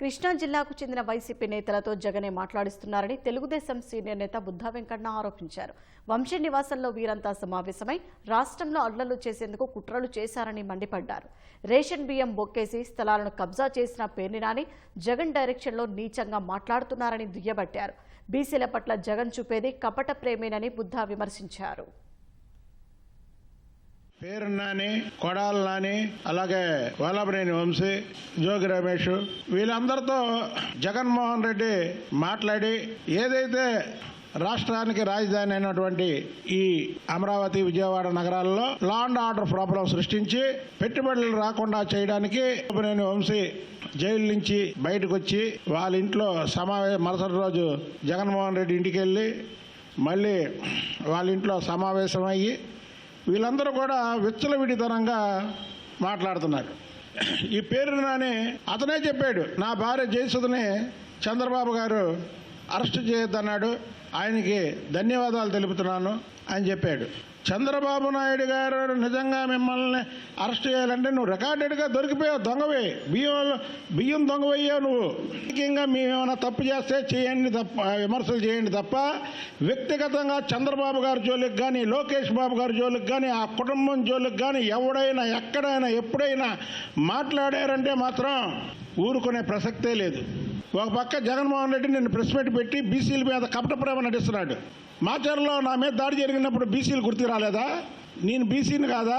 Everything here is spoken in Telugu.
కృష్ణా జిల్లాకు చెందిన వైసీపీ నేతలతో జగనే మాట్లాడిస్తున్నారని తెలుగుదేశం సీనియర్ నేత బుద్ధా వెంకన్న ఆరోపించారు. వంశీ నివాసంలో వీరంతా సమావేశమై రాష్ట్రంలో అల్లర్లు చేసేందుకు కుట్రలు చేశారని మండిపడ్డారు. రేషన్ బియ్యం బొక్కేసి స్థలాలను కబ్జా చేసిన పేర్నినాని జగన్ డైరెక్షన్లో నీచంగా మాట్లాడుతున్నారని దుయ్యబట్టారు. బీసీల పట్ల జగన్ చూపేది కపట ప్రేమేనని బుద్ధా విమర్శించారు. పేరు నాని కొడాల నాని అలాగే వల్లభనేని వంశీ జోగి రమేష్ వీళ్ళందరితో జగన్మోహన్ రెడ్డి మాట్లాడి ఏదైతే రాష్ట్రానికి రాజధాని అయినటువంటి ఈ అమరావతి విజయవాడ నగరాల్లో లా అండ్ ఆర్డర్ ప్రాబ్లం సృష్టించి పెట్టుబడులు రాకుండా చేయడానికి వల్లభనేని వంశీ జైలు నుంచి బయటకు వచ్చి వాళ్ళ ఇంట్లో సమావేశం మరుసటి రోజు జగన్మోహన్ రెడ్డి ఇంటికి వెళ్ళి మళ్ళీ వాళ్ళ ఇంట్లో సమావేశమయ్యి వీళ్ళందరూ కూడా విచ్చలవిడితనంగా మాట్లాడుతున్నారు. ఈ పేరు నాని అతనే చెప్పాడు నా భార్య జయసుధని చంద్రబాబు గారు అరెస్ట్ చేయొద్దన్నాడు. ఆయనకి ధన్యవాదాలు తెలుపుతున్నాను అని చెప్పాడు. చంద్రబాబు నాయుడు గారు నిజంగా మిమ్మల్ని అరెస్ట్ చేయాలంటే నువ్వు రికార్డెడ్గా దొరికిపోయావు దొంగవే. బియ్యం బియ్యం దొంగవయ్యావు నువ్వు. ముఖ్యంగా మేమేమైనా తప్పు చేస్తే చేయండి తప్ప విమర్శలు చేయండి తప్ప వ్యక్తిగతంగా చంద్రబాబు గారి జోలికి కానీ లోకేష్ బాబు గారి జోలికి కానీ ఆ కుటుంబం జోలికి కానీ ఎవడైనా ఎక్కడైనా ఎప్పుడైనా మాట్లాడారంటే మాత్రం ఊరుకునే ప్రసక్తే లేదు. ఒక పక్క జగన్మోహన్ రెడ్డి నిన్ను ప్రెస్ మీట్ పెట్టి బీసీల మీద కపట ప్రేమ నటిస్తున్నాడు. మాచర్లో నా మీద దాడి జరిగినప్పుడు బీసీలు గుర్తుకు రాలేదా? నేను బీసీని కాదా?